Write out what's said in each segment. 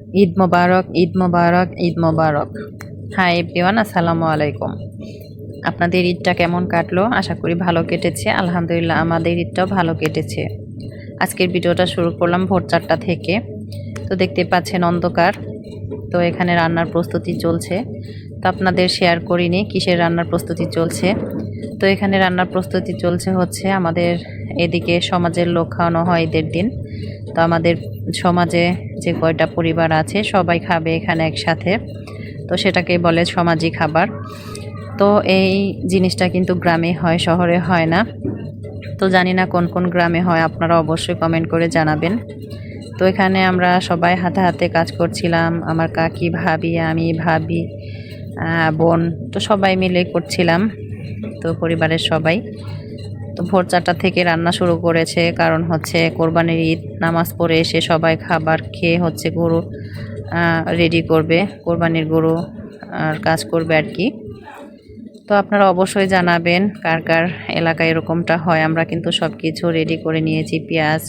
Eid Mubarak Eid Mubarak Eid Mubarak. Hi everyone আসসালামু আলাইকুম। আপনাদের ঈদটা কেমন কাটলো? আশা করি ভালো কেটেছে। আলহামদুলিল্লাহ, আমাদের ঈদটাও ভালো কেটেছে। আজকের ভিডিওটা শুরু করলাম ভোর চারটা থেকে। তো দেখতে পাচ্ছেন অন্ধকার। তো এখানে রান্নার প্রস্তুতি চলছে। তো আপনাদের শেয়ার করিনি, কিসের রান্নার প্রস্তুতি চলছে? তো এখানে রান্নার প্রস্তুতি চলছে হচ্ছে আমাদের এদিকে সমাজের লোক খাওয়ানো হয় ঈদের দিন। তো আমাদের সমাজে যে কয়টা পরিবার আছে, সবাই খাবে এখানে একসাথে। তো সেটাকে বলে সমাজি খাবার। তো এই জিনিসটা কিন্তু গ্রামে হয়, শহরে হয় না। তো জানি না কোন কোন গ্রামে হয়, আপনারা অবশ্যই কমেন্ট করে জানাবেন। তো এখানে আমরা সবাই হাতে হাতে কাজ করছিলাম, আমার কাকি, ভাবি, আমি, ভাবি বোন, তো সবাই মিলে করছিলাম। তো পরিবারের সবাই। তো ভোর চারটা থেকে রান্না শুরু করেছে, কারণ হচ্ছে কোরবানির ঈদ, নামাজ পড়ে এসে সবাই খাবার খেয়ে হচ্ছে গরু রেডি করবে, কোরবানির গরু, আর কাজ করবে আর কি। তো আপনারা অবশ্যই জানাবেন কার কার এলাকায় এরকমটা হয়। আমরা কিন্তু সব কিছু রেডি করে নিয়েছি, পেঁয়াজ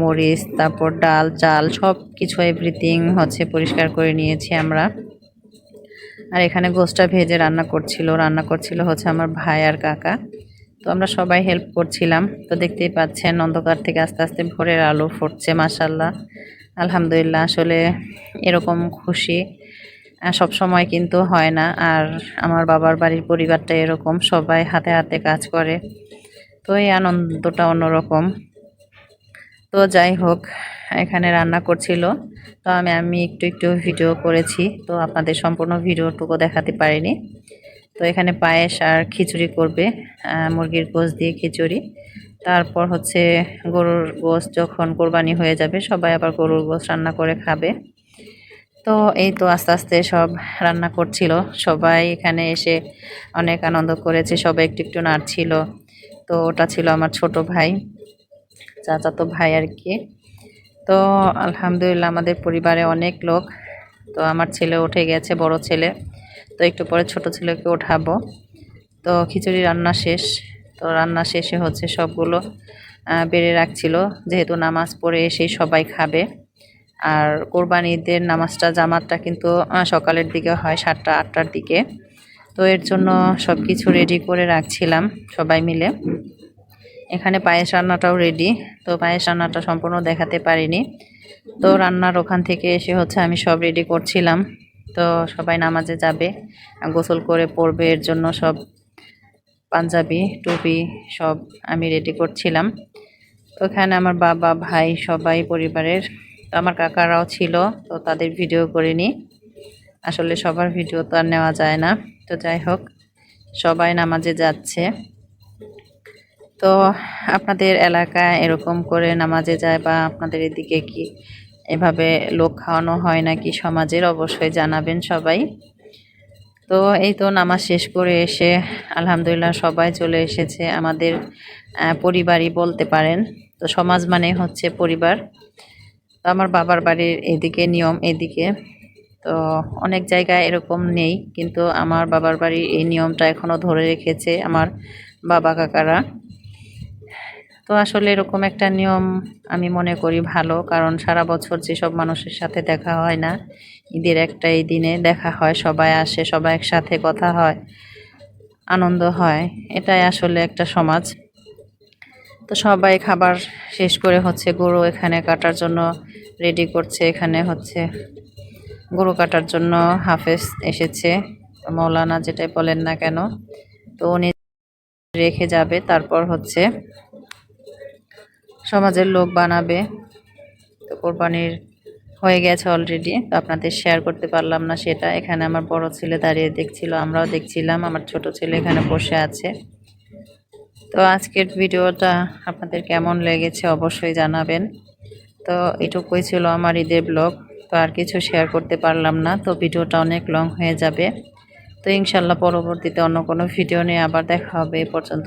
মরিচ, তারপর ডাল, চাল সব কিছু এভরিথিং হচ্ছে পরিষ্কার করে নিয়েছি আমরা। আর এখানে গোসটা ভেজে রান্না করছিল। রান্না করছিল হচ্ছে আমার ভাই আর কাকা। তো আমরা সবাই হেল্প করছিলাম। তো দেখতেই পাচ্ছেন, অন্ধকার থেকে আস্তে আস্তে ভোরের আলো ফুটছে মাসাল্লাহ আলহামদুলিল্লাহ, আসলে এরকম খুশি। সব সময় কিন্তু হয় না। আর আমার বাবার বাড়ির পরিবারটা এরকম, সবাই হাতে হাতে কাজ করে। তো এই আনন্দটা অন্যরকম। তো যাই হোক, এখানে রান্না করছিল। তো আমি আমি একটু একটু ভিডিও করেছি। তো আপনাদের সম্পূর্ণ ভিডিওটুকু দেখাতে পারিনি। তো এখানে পায়েস আর খিচুড়ি করবে মুরগির গোশ দিয়ে খিচুড়ি। তারপর হচ্ছে গরুর গোশ যখন কোরবানি হয়ে যাবে, সবাই আবার গরুর গোশ রান্না করে খাবে। তো এই তো আস্তে আস্তে সব রান্না করছিল। সবাই এখানে এসে অনেক আনন্দ করেছে। সবাই একটু একটু নাড়ছিল। তো ওটা ছিল আমার ছোট ভাই। চাচাতো ভাই আর কি। তো আলহামদুলিল্লাহ আমাদের পরিবারে অনেক লোক। তো আমার ছেলে উঠে গেছে, বড় ছেলে। তো একটু পরে ছোট ছেলেকে ওঠাবো। তো খিচুড়ি রান্না শেষ। তো রান্না শেষে হচ্ছে সবগুলো বেড়ে রাখছিল। যেহেতু নামাজ পড়ে এসেই সবাই খাবে। আর কোরবানি ঈদের নামাজটা, জামাতটা কিন্তু সকালের দিকে হয় সাতটা, আটটার দিকে। তো এর জন্য সব কিছু রেডি করে রাখছিলাম সবাই মিলে। এখানে পায়েস রান্নাটাও রেডি তো পায়েস রান্নাটা সম্পূর্ণ দেখাতে পারিনি। তো রান্নার ওখান থেকে এসে হচ্ছে আমি সব রেডি করছিলাম। তো সবাই নামাজে যাবে গোসল করে পড়বে, এর জন্য সব পাঞ্জাবি, টুপি সব আমি রেডি করছিলাম। তো এখানে আমার বাবা, ভাই সবাই পরিবারের, তো আমার কাকারাও ছিল, তো তাদের ভিডিও করিনি। আসলে সবার ভিডিও তো আর নেওয়া যায় না। তো যাই হোক, সবাই নামাজে যাচ্ছে। তো আপনাদের এলাকায় এরকম করে নামাজে যায় বা আপনাদের এদিকে কি এভাবে লোক খাওয়ানো হয় নাকি সমাজের অবশ্যই জানাবেন সবাই। তো এই তো নামাজ শেষ করে এসে আলহামদুলিল্লাহ সবাই চলে এসেছে। আমাদের পরিবারই বলতে পারেন। তো সমাজ মানে হচ্ছে পরিবার। তো আমার বাবার বাড়ির এদিকে, নিয়ম এদিকে। তো অনেক জায়গায় এরকম নেই, কিন্তু আমার বাবার বাড়ির এই নিয়মটা এখনও ধরে রেখেছে আমার বাবা কাকারা। তো আসলে এরকম একটা নিয়ম আমি মনে করি ভালো, কারণ সারা বছর যেসব মানুষের সাথে দেখা হয় না, ঈদের একটা এই দিনে দেখা হয়, সবাই আসে, সবাই একসাথে কথা হয়, আনন্দ হয়, এটাই আসলে একটা সমাজ। তো সবাই খাবার শেষ করে হচ্ছে গরু এখানে কাটার জন্য রেডি করছে, এখানে হচ্ছে গরু কাটার জন্য হাফেজ এসেছে মৌলানা যেটাই বলেন না কেন, তো উনি রেখে যাবে, তারপর হচ্ছে সমাজের লোক বানাবে। তো কোরবানির হয়ে গেছে অলরেডি তো আপনাদের শেয়ার করতে পারলাম না সেটা। এখানে আমার বড় ছেলে দাঁড়িয়ে দেখছিল, আমরাও দেখছিলাম। আমার ছোট ছেলে এখানে বসে আছে। তো আজকের ভিডিওটা আপনাদের কেমন লেগেছে অবশ্যই জানাবেন। তো এটুকুই ছিল আমার ঈদের ব্লগ তো আর কিছু শেয়ার করতে পারলাম না। তো ভিডিওটা অনেক লং হয়ে যাবে। তো ইনশাল্লাহ পরবর্তীতে অন্য কোনো ভিডিও নিয়ে আবার দেখা হবে। এ পর্যন্ত